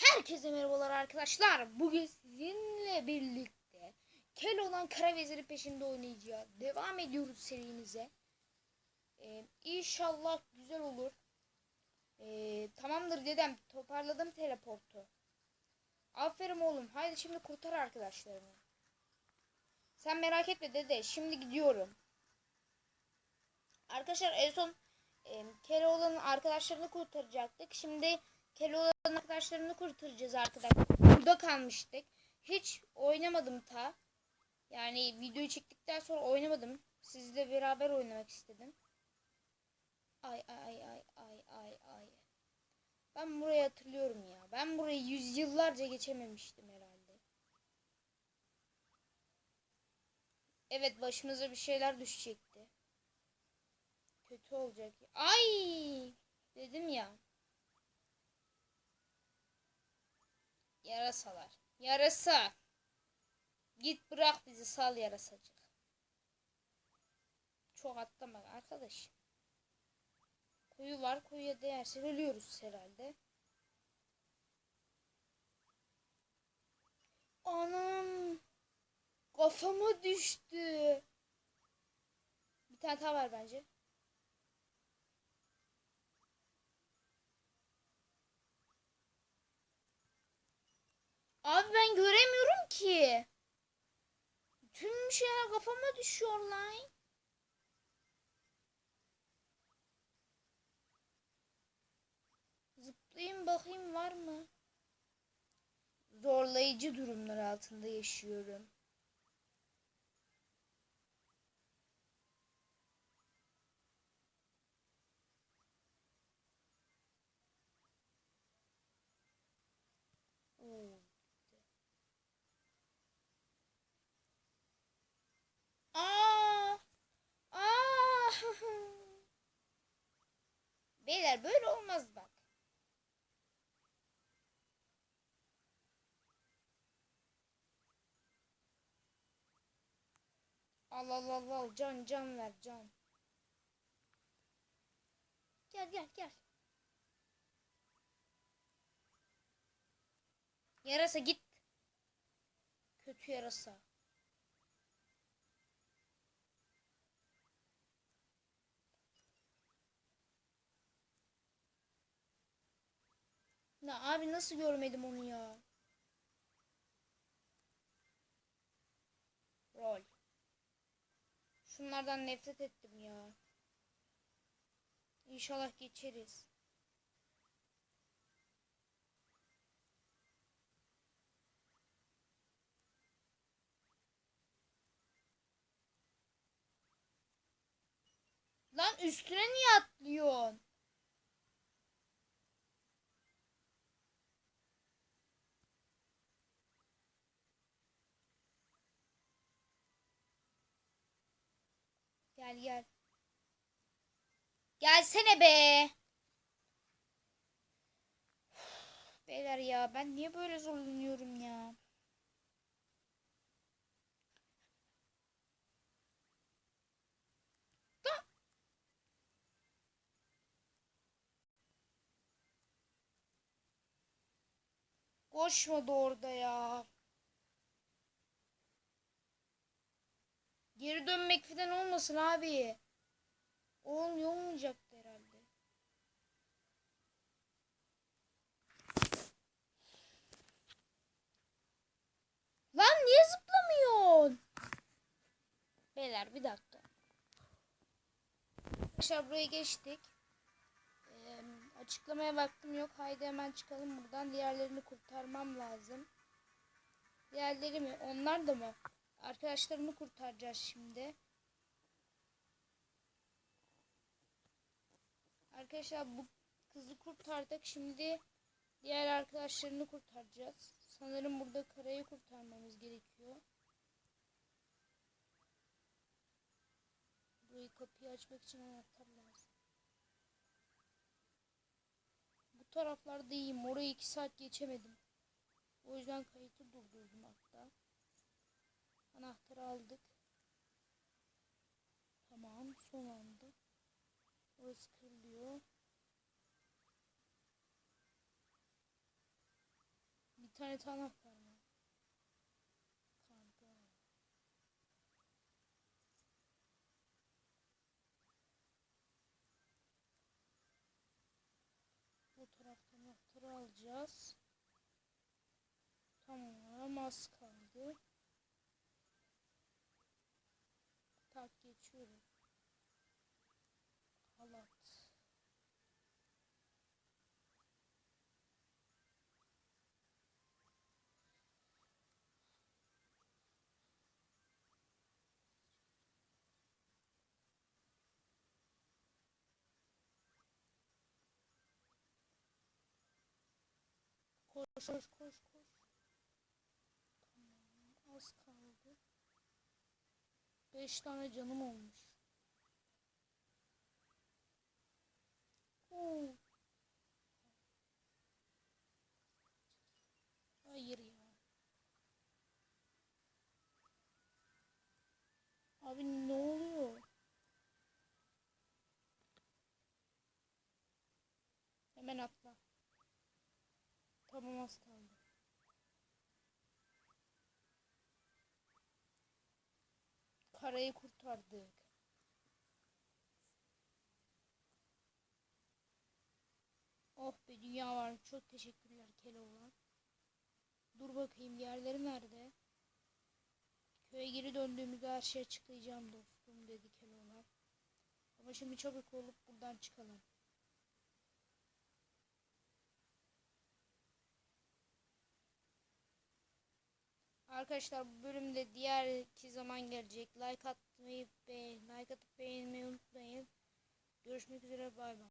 Herkese merhabalar arkadaşlar. Bugün sizinle birlikte kel olan kara veziri peşinde oynayacağız. Devam ediyoruz serimize. Ee, inşallah güzel olur. Ee, tamamdır dedem. Toparladım teleportu. Aferin oğlum. Haydi şimdi kurtar arkadaşlarını. Sen merak etme dede. Şimdi gidiyorum. Arkadaşlar en son e, Keloğlan'ın arkadaşlarını kurtaracaktık. Şimdi Keloğlan'ın arkadaşlarını kurtaracağız arkadaşlar. Burada kalmıştık. Hiç oynamadım ta. Yani videoyu çektikten sonra oynamadım. Sizle beraber oynamak istedim. Ay ay ay ay ay ay. Ben burayı hatırlıyorum ya. Ben burayı yüzyıllarca geçememiştim herhalde. Evet başımıza bir şeyler düşecekti. Kötü olacak. Ay dedim ya. Yarasalar. Yarasa. Git bırak bizi sal yarasacık. Çok atlama arkadaş. Kuyu var. Kuyuya değerse ölüyoruz herhalde. Anam. Kafama düştü. Bir tane daha var bence. Abi ben göremiyorum ki. Tüm şeyler kafama düşüyor lan. Zıplayayım bakayım var mı? Zorlayıcı durumlar altında yaşıyorum. Beyler böyle olmaz bak. Al al al al can can ver can. Gel gel gel. Yarasa git. Kötü yarasa. Ya abi nasıl görmedim onu ya? Rol. Şunlardan nefret ettim ya. İnşallah geçeriz. Lan üstüne niye atlıyorsun? Gel gel. Gelsene be. Beyler ya ben niye böyle zorlanıyorum ya? Koşmadı orada ya. Geri dönmek falan olmasın abi. Olmuyor olmayacaktı herhalde. Lan niye zıplamıyorsun? Beyler bir dakika. Arkadaşlar buraya geçtik. Ee, açıklamaya vaktim yok. Haydi hemen çıkalım buradan. Diğerlerini kurtarmam lazım. Diğerleri mi? Onlar da mı? Arkadaşlarımı kurtaracağız şimdi. Arkadaşlar bu kızı kurtardık. Şimdi diğer arkadaşlarını kurtaracağız. Sanırım burada karayı kurtarmamız gerekiyor. Burayı kapıyı açmak için anahtar lazım. Bu taraflarda iyiyim. Orayı iki saat geçemedim. O yüzden kayıtı durdurdum hatta. Anahtarı aldık. Tamam son anda. Orası kırılıyor. İnternet anahtar mı? Kanka. Bu taraftan anahtarı alacağız. Tamam az kaldı. Tak geçiyorum. Halat. Koş koş koş koş. 5 tane canım olmuş. Oo. Hayır ya. Abi ne oluyor? Hemen atla. Tamam az. Karayı kurtardık. Oh be dünya var. Çok teşekkürler Keloğlan. Dur bakayım diğerleri nerede? Köye geri döndüğümüzde her şeyi açıklayacağım dostum dedi Keloğlan. Ama şimdi çabuk olup buradan çıkalım. Arkadaşlar bu bölümde diğer iki zaman gelecek. Like atmayı beğen, like atıp beğenmeyi unutmayın. Görüşmek üzere bay bay.